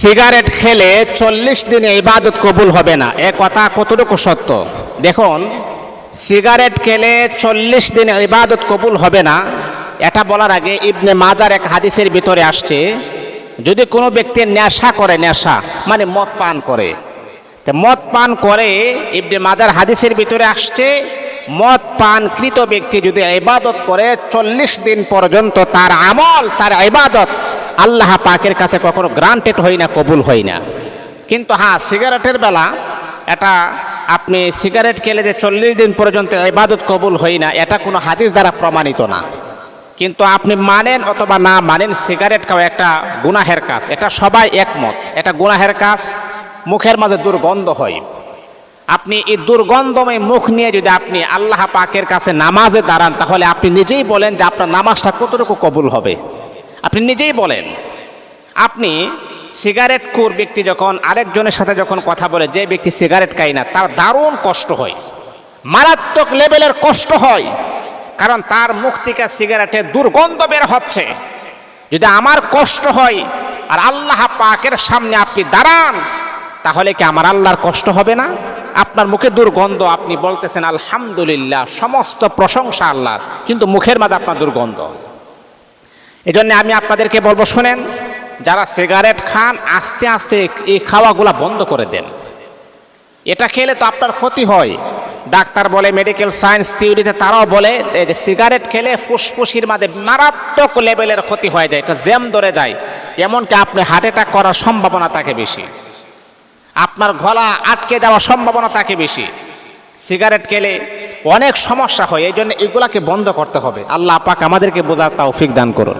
Cigarette খেলে চল্লিশ দিনে ইবাদত কবুল হবে না। এ কথা কতটুকু সত্য? দেখুন, সিগারেট খেলে চল্লিশ দিনে ইবাদত কবুল হবে না। এটা বলার আগে ইবনে মাজার এক হাদিসের ভিতরে আসছে, যদি কোনো ব্যক্তি নেশা করে, নেশা মানে মদ পান করে, তো মদ পান করে, ইবনে মাজার হাদিসের ভিতরে আসছে, মদ পানকৃত ব্যক্তি যদি ইবাদত করে, চল্লিশ দিন পর্যন্ত তার আমল, তার ইবাদত আল্লাহ পাকের কাছে কখনো গ্রান্টেড হয় না, কবুল হয় না। কিন্তু হ্যাঁ সিগারেটের বেলা এটা আপনি সিগারেট খেলে যে চল্লিশ দিন পর্যন্ত ইবাদত কবুল হয় না, এটা কোনো হাদিস দ্বারা প্রমাণিত না। কিন্তু আপনি মানেন অথবা না মানেন, সিগারেট খাওয়া একটা গুনাহের কাজ। এটা সবাই একমত। এটা গুনাহের কাজ, মুখের মাঝে দুর্গন্ধ হয়। আপনি এই দুর্গন্ধময় মুখ নিয়ে যদি আপনি আল্লাহ পাকের কাছে নামাজে দাঁড়ান, তাহলে আপনি নিজেই বলেন যে আপনার নামাজটা কতটুকু কবুল হবে। আপনি নিজেই বলেন। আপনি সিগারেট কোর ব্যক্তি যখন আরেকজনের সাথে যখন কথা বলে, যে ব্যক্তি সিগারেট খায় না, তার দারুণ কষ্ট হয়। মারাত্মক লেভেলের কষ্ট হয়। কারণ তার মুখ থেকে সিগারেটের দুর্গন্ধ বের হচ্ছে। যদি আমার কষ্ট হয় আর আল্লাহ পাকের সামনে আপনি দাঁড়ান, তাহলে কি আমার আল্লাহর কষ্ট হবে না? আপনার মুখে দুর্গন্ধ, আপনি বলতেছেন, আলহামদুলিল্লাহ, সমস্ত প্রশংসা আল্লাহর। কিন্তু মুখের মাঝে আপনার দুর্গন্ধ। এই জন্য আমি আপনাদেরকে বলব, শোনেন, যারা সিগারেট খান, আস্তে আস্তে এই খাওয়াগুলা বন্ধ করে দেন। এটা খেলে তো আপনার ক্ষতি হয়। ডাক্তার বলে মেডিকেল সায়েন্স থিওরিতে তারাও বলে যে সিগারেট খেলে ফুসফুসির মাঝে মারাত্মক লেভেলের ক্ষতি হয়ে যায় এটা জ্যাম ধরে যায়। এমনকি আপনি হার্ট অ্যাটাক করার সম্ভাবনা থাকে বেশি। আপনার গলা আটকে যাওয়ার সম্ভাবনা থাকে বেশি। সিগারেট খেলে অনেক সমস্যা হয়, এই জন্য এগুলাকে বন্ধ করতে হবে। আল্লাহ পাক আমাদেরকে বোঝার তাও ফিক দান করুন।